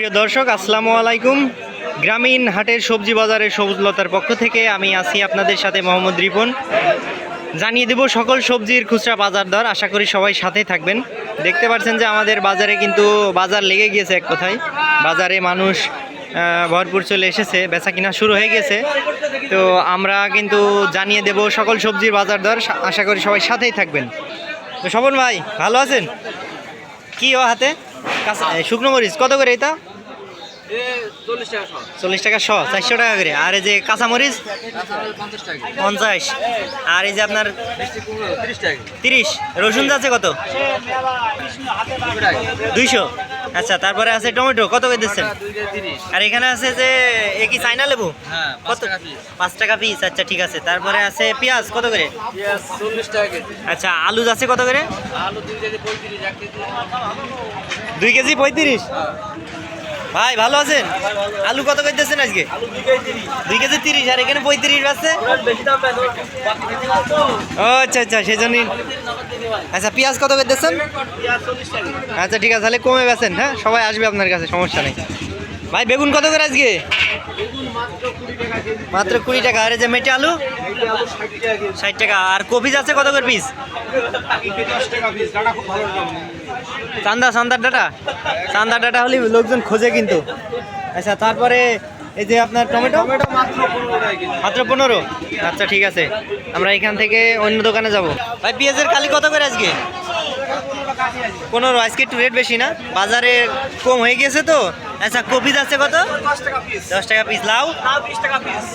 প্রিয় দর্শক, আসসালামু আলাইকুম। গ্রামীণ হাটের সবজি বাজারের সবুজলতার পক্ষ থেকে আমি আছি আপনাদের সাথে মোহাম্মদ রিপন। জানিয়ে দেব সকল সবজির খুচরা বাজার দর। আশা করি সবাই সাথেই থাকবেন। দেখতে পাচ্ছেন যে আমাদের বাজারে কিন্তু বাজার লেগে গিয়েছে এক কথায়। বাজারে মানুষ ভরপুর চলে এসেছে বেচা কিনা শুরু হয়ে গেছে। তো আমরা কিন্তু জানিয়ে দেব সকল সবজির বাজার দর। আশা করি সবাই সাথেই থাকবেন। তো স্বপন ভাই, ভালো আছেন? কি ও হাতে? শুকনো মরিচ, কত করে এটা? চল্লিশ টাকা শ চারশো টাকা করে। আর এই যে কাঁচামরিচ? পঞ্চাশ আর এই যে আপনার তিরিশ রসুন যাচ্ছে কত? দুইশো। আচ্ছা তারপরে আছে টমেটো কত করে দিচ্ছেন? আর এখানে আছে যে এ কি চাইনা লেবু? কত? পাঁচ টাকা পিস আচ্ছা ঠিক আছে। তারপরে আছে পেঁয়াজ কত করে? আচ্ছা আলু যাচ্ছে কত করে? দুই কেজি পঁয়ত্রিশ ভাই ভালো আছেন? আলু কত করে দিচ্ছেন আজকে দুই কেজি তিরিশ। আর এখানে পঁয়ত্রিশ আছে? ও আচ্ছা আচ্ছা সেই জন্যই আচ্ছা পেঁয়াজ কত করে দিচ্ছেন আচ্ছা ঠিক আছে তাহলে কমে গেছেন হ্যাঁ? সবাই আসবে আপনার কাছে সমস্যা নেই। ভাই বেগুন কত করে আজকে? মাত্র কুড়ি টাকা আর এই যে মেটে আলু? ষাট টাকা আর কপি আছে কত করে পিস চান্দা চান্দার ডাটা? চান্দার ডাটা হলে লোকজন খোঁজে কিন্তু। আচ্ছা তারপরে এই যে আপনার টমেটো? মাত্র পনেরো? আচ্ছা ঠিক আছে। আমরা এখান থেকে অন্য দোকানে যাব। ভাই পেঁয়াজের কালি কত করে আজকে? পনেরো, আজকে একটু রেট বেশি না? বাজারে কম হয়ে গেছে তো? আচ্ছা কপি যাচ্ছে কত? দশ টাকা পিস লাউ?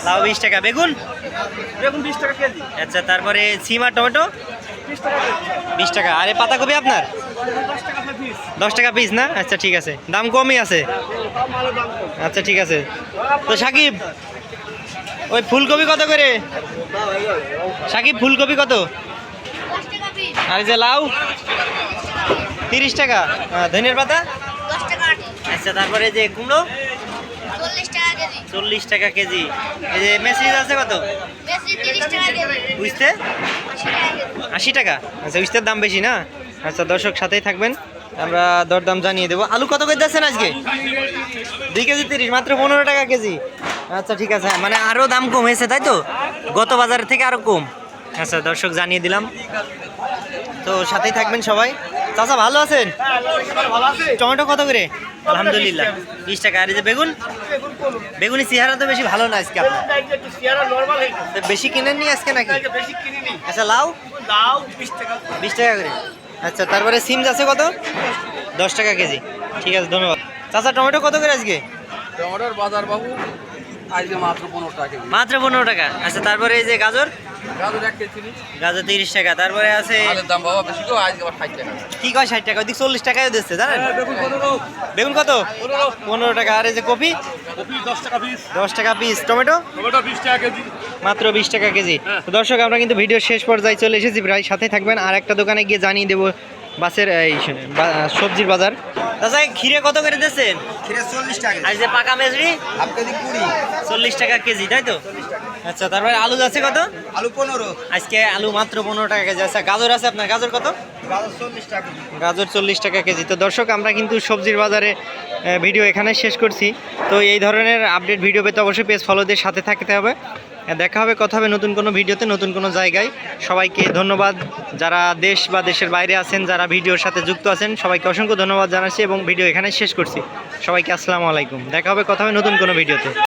লাউ বিশ টাকা। বেগুন? আচ্ছা তারপরে সিম আর টমেটো? বিশ টাকা। আরে পাতাকপি আপনার? দশ টাকা পিস না? আচ্ছা ঠিক আছে। দাম কমই আছে। আচ্ছা ঠিক আছে। তো সাকিব, ওই ফুলকপি কত করে? সাকিব, ফুলকপি কত? আর যে লাউ তিরিশ টাকা। আহ, ধনিয়ার পাতা? আচ্ছা তারপরে যে কুমড়ো? চল্লিশ টাকা কেজি। কেজি। এই যে মেসিজ আছে কত? কেজি। বুঝতে? আশি টাকা কেজি। আচ্ছা উইস্তের দাম বেশি না? আচ্ছা দর্শক সাথেই থাকবেন। আমরা দরদাম জানিয়ে দেবো। আলু কত করে যাচ্ছেন আজকে? দুই কেজি তিরিশ মাত্র পনেরো টাকা কেজি। আচ্ছা ঠিক আছে। মানে আরও দাম কম হয়েছে তাই তো? গত বাজারের থেকে আরও কম। আচ্ছা দর্শক জানিয়ে দিলাম। তো সাথেই থাকবেন সবাই। চাচা ভালো আছেন? টমেটো কত করে? আলহামদুলিল্লাহ। বিশ টাকা। আর এই যে বেগুন? বেগুনি চেহারা তো বেশি ভালো না আজকে আপনার। বেশি কিনেন নি আজকে নাকি? আচ্ছা লাউ? বিশ টাকা করে। আচ্ছা তারপরে সিম আছে কত? দশ টাকা কেজি। ঠিক আছে ধন্যবাদ। চাচা টমেটো কত করে আজকে? টমেটোর বাজার বাবু আজকে মাত্র পনেরো টাকা মাত্র পনেরো টাকা। আচ্ছা তারপরে এই যে গাজর? গাজর তিরিশ টাকা তারপরে আছে আলুর দাম বাবা বেশি গো আজকে আবার ষাট টাকা। কি কয় ষাট টাকা? ওইদিক চল্লিশ টাকায় দিচ্ছে জানেন? বেগুন কত? পনেরো। টাকা। আর এই যে কপি? কপি দশ টাকা পিস দশ টাকা পিস টমেটো? মাত্র বিশ টাকা কেজি। তো দর্শক আমরা কিন্তু ভিডিও শেষ পর্যায়ে চলে এসেছি। প্রায় সাথে থাকবেন। আর একটা দোকানে গিয়ে জানিয়ে দেবো বাসের এই বা- সবজির বাজার। দাদা ক্ষীরে কত করে দিচ্ছেন? খিরে চল্লিশ টাকা আর যে পাকা মেজরি? চল্লিশ টাকা কেজি তাই তো? আচ্ছা তারপরে আলু যাচ্ছে কত? আলু পনেরো। আজকে আলু মাত্র পনেরো টাকা কেজি আচ্ছা গাজর আছে আপনার? গাজর কত? গাজর চল্লিশ টাকা কেজি। গাজর চল্লিশ টাকা কেজি। তো দর্শক আমরা কিন্তু সবজির বাজারে ভিডিও এখানে শেষ করছি। তো এই ধরনের আপডেট ভিডিও পেতে অবশ্যই পেজ ফলোদের সাথে থাকতে হবে। দেখা হবে কথা হবে নতুন কোনো ভিডিওতে নতুন কোনো জায়গায়। সবাইকে ধন্যবাদ। যারা দেশ বা দেশের বাইরে আছেন যারা ভিডিওর সাথে যুক্ত আছেন সবাইকে অসংখ্য ধন্যবাদ জানাচ্ছি এবং ভিডিও এখানে শেষ করছি। সবাইকে আসসালামু আলাইকুম। দেখা হবে কথা হবে নতুন কোনো ভিডিওতে।